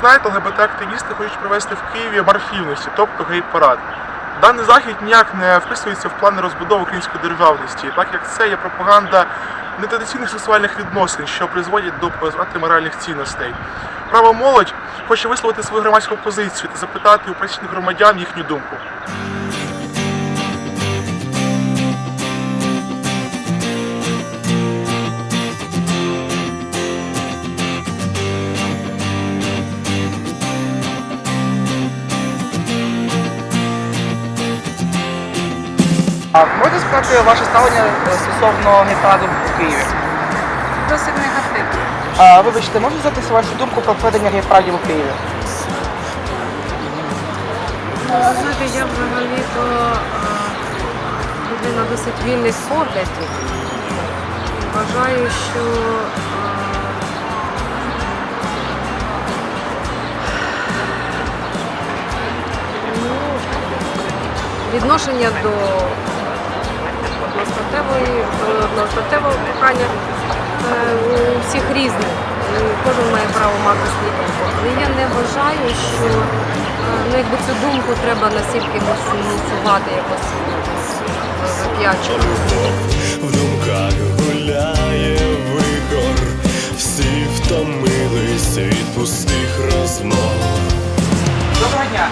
знаєте, ЛГБТ-активісти хочуть провести в Києві марш тобто гей-парад. Даний захід ніяк не вписується в плани розбудови української державності, так як це є пропаганда нетрадиційних сексуальних відносин, що призводять до моральних цінностей. Права молодь хоче висловити свою громадську позицію та запитати у працівних громадян їхню думку. Можете сказати ваше ставлення е, стосовно гепаду в Києві? Досить негативно. А, вибачте, можете запитати вашу думку про проведення гейпрадів у Києві? Знаєте, я взагалі-то е, людина досить вільних поглядів. Вважаю, що е, ну, відношення до до одностатевого кохання е, у всіх різне. І Кожен має право мати свою думку. Але я не вважаю, що е, ну, якби цю думку треба настільки мусувати якось вип'ячувати. В думках гуляє вихор, всі втомились від пустих розмов. Доброго дня.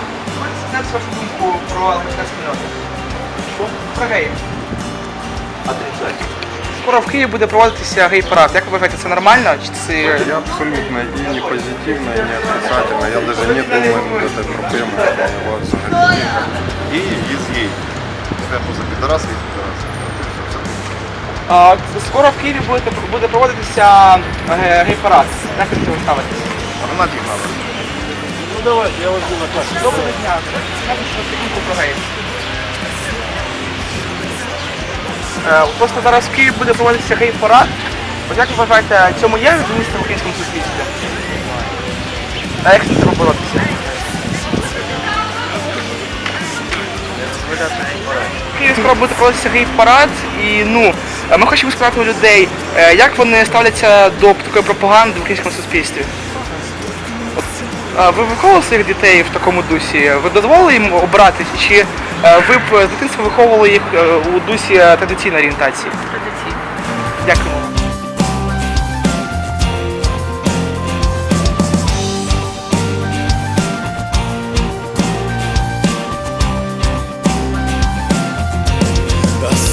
Сказати вашу думку про ЛГБТ спільноту? Про геїв. Скоро в Києві буде проводитися гей-парад. Як ви вважаєте, це нормально? Чи це Я абсолютно и не позитивно, и не отрицательно. Я даже не думаю над этой проблемой. Я вот взагалі геї із геї. Типу за підараси і підараси. А, скоро в Києві буде, буде проводитися е, гей-парад. Як ви до цього ставитесь? Гранат їх надо. Доброго дня. Скажіть, що про геїв. Просто зараз в Києві буде проводитися гей-парад. От як ви вважаєте, цьому є місце в українському суспільстві? А як з цим боротися? В Києві скоро буде проводитися гей-парад, і ну, е, ми хочемо спитати у людей, е, як вони ставляться до такої пропаганди в українському суспільстві. От, е, Ви виховували своїх дітей в такому дусі? Ви дозволили їм обратись? Чи е, ви б з дитинства виховували їх е, у дусі е, традиційної орієнтації? Традиційно. Дякуємо.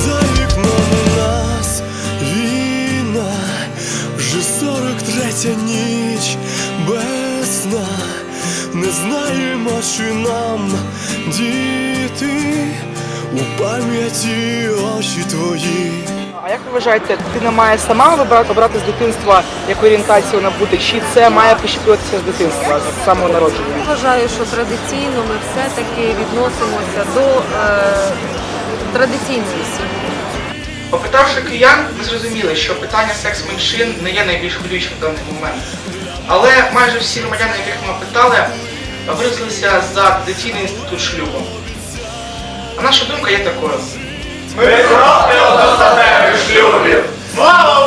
За вікном нас війна, вже 43 ніч без сна. Не знаємо, чи нам діти у пам'яті очі твої. А як ви вважаєте, дитина має сама вибрати обрати з дитинства, яку орієнтацію вона буде, чи це має прищеплюватися з дитинства, з самого народження? Я вважаю, що традиційно ми все-таки відносимося до е, традиційної сім'ї. Попитавши киян, ми зрозуміли, що питання секс меншин не є найбільш хвилюючим в даний момент. Але майже всі громадяни, яких ми опитали, виразилися за традиційний інститут шлюбу. А наша думка є такою. Ми проти одностатевих шлюбів! Слава